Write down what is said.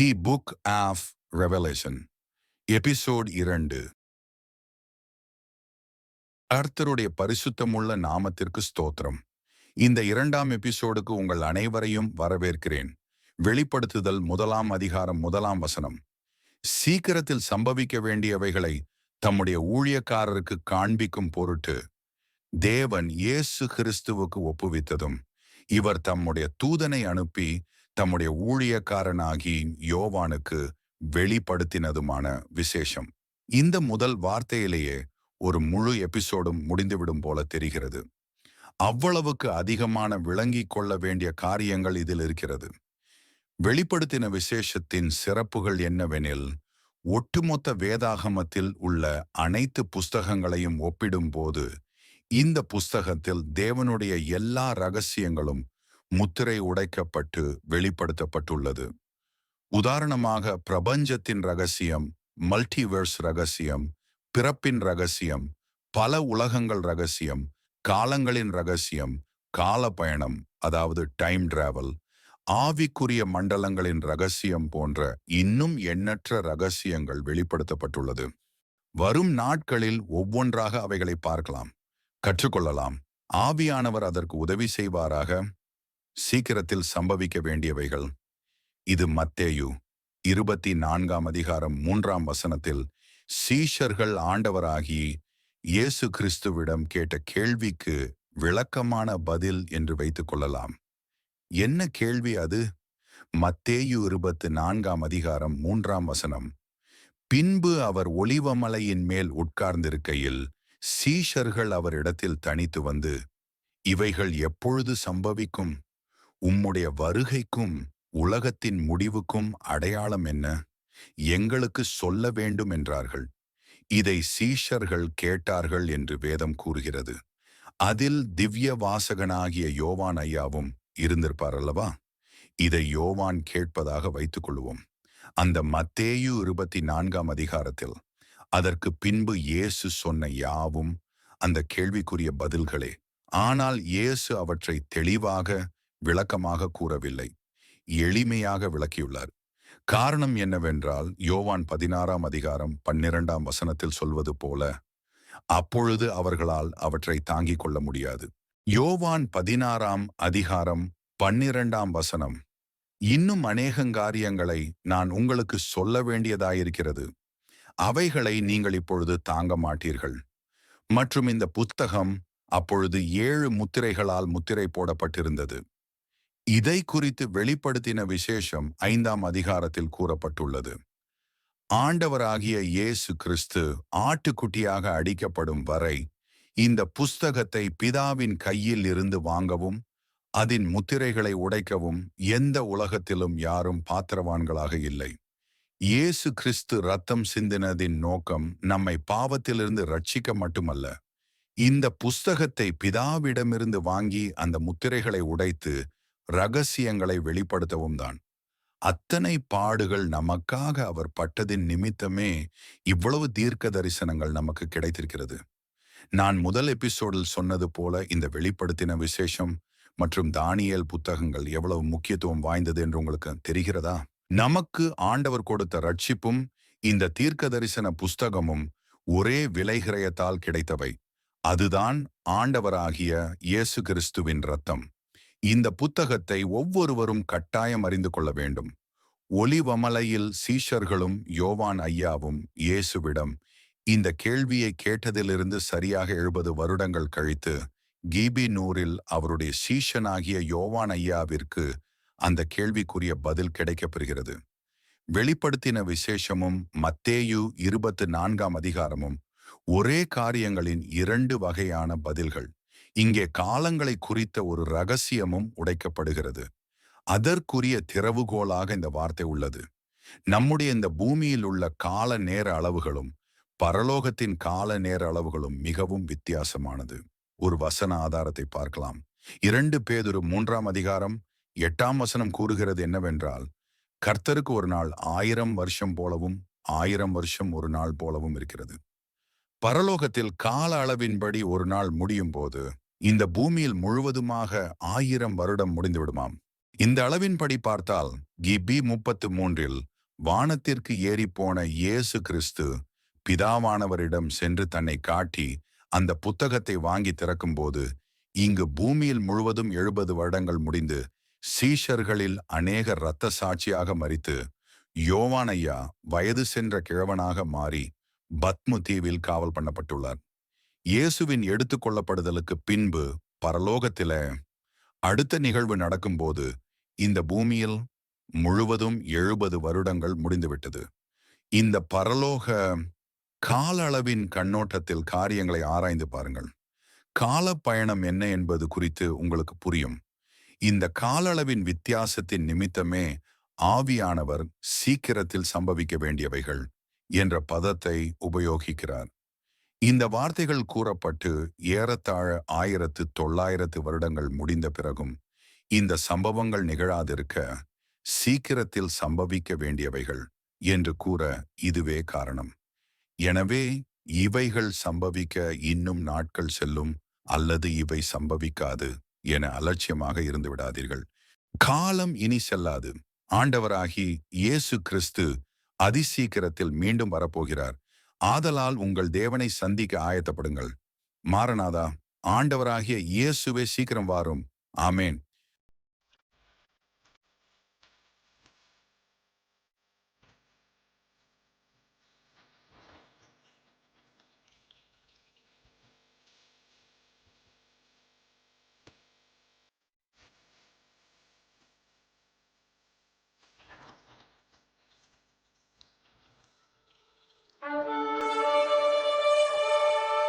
The book of revelation episode இரண்டு. கர்த்தருடைய பரிசுத்தமுள்ள நாமத்திற்கு ஸ்தோத்திரம். இந்த இரண்டாம் எபிசோடுக்கு உங்கள் அனைவரையும் வரவேற்கிறேன். வெளிப்படுத்துதல் முதலாம் அதிகாரம் முதலாம் வசனம். சீக்கிரத்தில் சம்பவிக்க வேண்டியவைகளை தம்முடைய ஊழியக்காரருக்கு காண்பிக்கும் பொருட்டு தேவன் இயேசு கிறிஸ்துவுக்கு ஒப்புவித்ததும் இவர் தம்முடைய தூதனை அனுப்பி தம்முடைய ஊழியக்காரனாகி யோவானுக்கு வெளிப்படுத்தினதுமான விசேஷம். இந்த முதல் வார்த்தையிலேயே ஒரு முழு எபிசோடும் முடிந்துவிடும் போல தெரிகிறது. அவ்வளவுக்கு அதிகமான விளங்கிக் கொள்ள வேண்டிய காரியங்கள் இதில் இருக்கிறது. வெளிப்படுத்தின விசேஷத்தின் சிறப்புகள் என்னவெனில் ஒட்டுமொத்த வேதாகமத்தில் உள்ள அனைத்து புஸ்தகங்களையும் ஒப்பிடும்போது இந்த புஸ்தகத்தில் தேவனுடைய எல்லா ரகசியங்களும் முத்திரை உடைக்கப்பட்டு வெளிப்படுத்தப்பட்டுள்ளது. உதாரணமாக பிரபஞ்சத்தின் ரகசியம் மல்டிவர்ஸ் ரகசியம் பிறப்பின் ரகசியம் பல உலகங்கள் ரகசியம் காலங்களின் ரகசியம் கால பயணம் அதாவது டைம் டிராவல் ஆவிக்குரிய மண்டலங்களின் ரகசியம் போன்ற இன்னும் எண்ணற்ற ரகசியங்கள் வெளிப்படுத்தப்பட்டுள்ளது. வரும் நாட்களில் ஒவ்வொன்றாக அவைகளை பார்க்கலாம். கற்றுக்கொள்ளலாம். ஆவியானவர் அதற்கு உதவி செய்வாராக? சீக்கிரத்தில் சம்பவிக்க வேண்டியவைகள். இது மத்தேயு இருபத்தி நான்காம் அதிகாரம் மூன்றாம் வசனத்தில் சீஷர்கள் ஆண்டவராகி இயேசு கிறிஸ்துவிடம் கேட்ட கேள்விக்கு விளக்கமான பதில் என்று வைத்துக் கொள்ளலாம். என்ன கேள்வி அது? மத்தேயு இருபத்து நான்காம் அதிகாரம் மூன்றாம் வசனம் பின்பு அவர் ஒளிவமலையின் மேல் உட்கார்ந்திருக்கையில் சீஷர்கள் அவரிடத்தில் தனித்து வந்து இவைகள் எப்பொழுது சம்பவிக்கும்? உம்முடைய வருகைக்கும் உலகத்தின் முடிவுக்கும் அடையாளம் என்ன? எங்களுக்கு சொல்ல வேண்டும் என்றார்கள். இதை சீஷர்கள் கேட்டார்கள் என்று வேதம் கூறுகிறது. அதில் திவ்ய வாசகனாகிய யோவான் ஐயாவும் இருந்திருப்பார் அல்லவா? இதை யோவான் கேட்பதாக வைத்துக் கொள்வோம். அந்த மத்தேயு இருபத்தி நான்காம் அதிகாரத்தில் அதற்கு பின்பு இயேசு சொன்ன யாவும் அந்த கேள்விக்குரிய பதில்களே ஆனால் இயேசு அவற்றை தெளிவாக விளக்கமாக கூறவில்லை. எளிமையாக விளக்கியுள்ளார். காரணம் என்னவென்றால் யோவான் பதினாறாம் அதிகாரம் பன்னிரண்டாம் வசனத்தில் சொல்வது போல அப்பொழுது அவர்களால் அவற்றை தாங்கிக் கொள்ள முடியாது. யோவான் பதினாறாம் அதிகாரம் பன்னிரண்டாம் வசனம் இன்னும் அநேகங்காரியங்களை நான் உங்களுக்கு சொல்ல வேண்டியதாயிருக்கிறது. அவைகளை நீங்கள் இப்பொழுது தாங்க மாட்டீர்கள். மற்றும் இந்த புத்தகம் அப்பொழுது ஏழு முத்திரைகளால் முத்திரை போடப்பட்டிருந்தது. இதை குறித்து வெளிப்படுத்தின விசேஷம் ஐந்தாம் அதிகாரத்தில் கூறப்பட்டுள்ளது. ஆண்டவராகிய இயேசு கிறிஸ்து ஆட்டுக்குட்டியாக அடிக்கப்படும் வரை இந்த புஸ்தகத்தை பிதாவின் கையில் இருந்து வாங்கவும் அதன் முத்திரைகளை உடைக்கவும் எந்த உலகத்திலும் யாரும் பாத்திரவான்களாக இல்லை. இயேசு கிறிஸ்து ரத்தம் சிந்தினதின் நோக்கம் நம்மை பாவத்திலிருந்து ரட்சிக்க மட்டுமல்ல. இந்த புஸ்தகத்தை பிதாவிடமிருந்து வாங்கி அந்த முத்திரைகளை உடைத்து ரகசியங்களை வெளிப்படுத்தவும் தான். அத்தனை பாடுகள் நமக்காக அவர் பட்டதின் நிமித்தமே இவ்வளவு தீர்க்க தரிசனங்கள் நமக்கு கிடைத்திருக்கிறது. நான் முதல் எபிசோடில் சொன்னது போல இந்த வெளிப்படுத்தின விசேஷம் மற்றும் தானியல் புத்தகங்கள் எவ்வளவு முக்கியத்துவம் வாய்ந்தது என்று உங்களுக்கு தெரிகிறதா? நமக்கு ஆண்டவர் கொடுத்த ரட்சிப்பும் இந்த தீர்க்க தரிசன புஸ்தகமும் ஒரே விலைகிரயத்தால் கிடைத்தவை. அதுதான் ஆண்டவராகிய இயேசு கிறிஸ்துவின் ரத்தம் இந்த புத்தகத்தை ஒவ்வொருவரும் கட்டாயம் அறிந்து கொள்ள வேண்டும். ஒலிவமலையில் சீஷர்களும் யோவான் ஐயாவும் இயேசுவிடம் இந்த கேள்வியை கேட்டதிலிருந்து சரியாக எழுபது வருடங்கள் கழித்து கீபி நூரில் அவருடைய சீஷனாகிய யோவான் ஐயாவிற்கு அந்த கேள்விக்குரிய பதில் கிடைக்கப்பெறுகிறது. வெளிப்படுத்தின விசேஷமும் மத்தேயு இருபத்து நான்காம் அதிகாரமும் ஒரே காரியங்களின் இரண்டு வகையான பதில்கள். இங்கே காலங்களை குறித்த ஒரு ரகசியமும் உடைக்கப்படுகிறது. அதற்குரிய திறவுகோலாக இந்த வார்த்தை உள்ளது. நம்முடைய இந்த பூமியில் உள்ள கால நேர அளவுகளும் பரலோகத்தின் கால நேர அளவுகளும் மிகவும் வித்தியாசமானது. ஒரு வசன ஆதாரத்தை பார்க்கலாம். இரண்டு பேதொரு மூன்றாம் அதிகாரம் எட்டாம் வசனம் கூறுகிறது என்னவென்றால் கர்த்தருக்கு ஒரு நாள் ஆயிரம் வருஷம் போலவும் ஆயிரம் வருஷம் ஒரு நாள் போலவும் இருக்கிறது. பரலோகத்தில் கால அளவின்படி ஒரு நாள் முடியும் போது இந்த பூமியில் முழுவதுமாக ஆயிரம் வருடம் முடிந்துவிடுமாம். இந்த அளவின்படி பார்த்தால் கிபி முப்பத்து மூன்றில் வானத்திற்கு ஏறிப்போன இயேசு கிறிஸ்து பிதாவானவரிடம் சென்று தன்னை காட்டி அந்த புத்தகத்தை வாங்கி திறக்கும்போது இங்கு பூமியில் முழுவதும் எழுபது வருடங்கள் முடிந்து சீஷர்களில் அநேக இரத்த சாட்சியாக மறித்து யோவானையா வயது சென்ற கிழவனாக மாறி பத்மு தீவில் காவல் பண்ணப்பட்டுள்ளார். இயேசுவின் எடுத்துக்கொள்ளப்படுதலுக்கு பின்பு பரலோகத்தில அடுத்த நிகழ்வு நடக்கும்போது இந்த பூமியில் முழுவதும் எழுபது வருடங்கள் முடிந்துவிட்டது. இந்த பரலோக கால அளவின் கண்ணோட்டத்தில் காரியங்களை ஆராய்ந்து பாருங்கள். கால பயணம் என்ன என்பது குறித்து உங்களுக்கு புரியும். இந்த கால அளவின் வித்தியாசத்தின் நிமித்தமே ஆவியானவர் சீக்கிரத்தில் சம்பவிக்க வேண்டியவைகள் என்ற பதத்தை உபயோகிக்கிறார். இந்த வார்த்தைகள் கூறப்பட்டு ஏறத்தாழ ஆயிரத்து தொள்ளாயிரத்து வருடங்கள் முடிந்த பிறகும் இந்த சம்பவங்கள் நிகழாதிருக்க சீக்கிரத்தில் சம்பவிக்க வேண்டியவைகள் என்று கூற இதுவே காரணம். எனவே இவைகள் சம்பவிக்க இன்னும் நாட்கள் செல்லும் அல்லது இவை சம்பவிக்காது என அலட்சியமாக இருந்து விடாதீர்கள். காலம் இனி செல்லாது. ஆண்டவராகி இயேசு கிறிஸ்து அதிசீக்கிரத்தில் மீண்டும் வரப்போகிறார். ஆதலால் உங்கள் தேவனை சந்திக்க ஆயத்தப்படுங்கள். மாரநாதா ஆண்டவராகிய இயேசுவே சீக்கிரம் வாரும். ஆமேன்.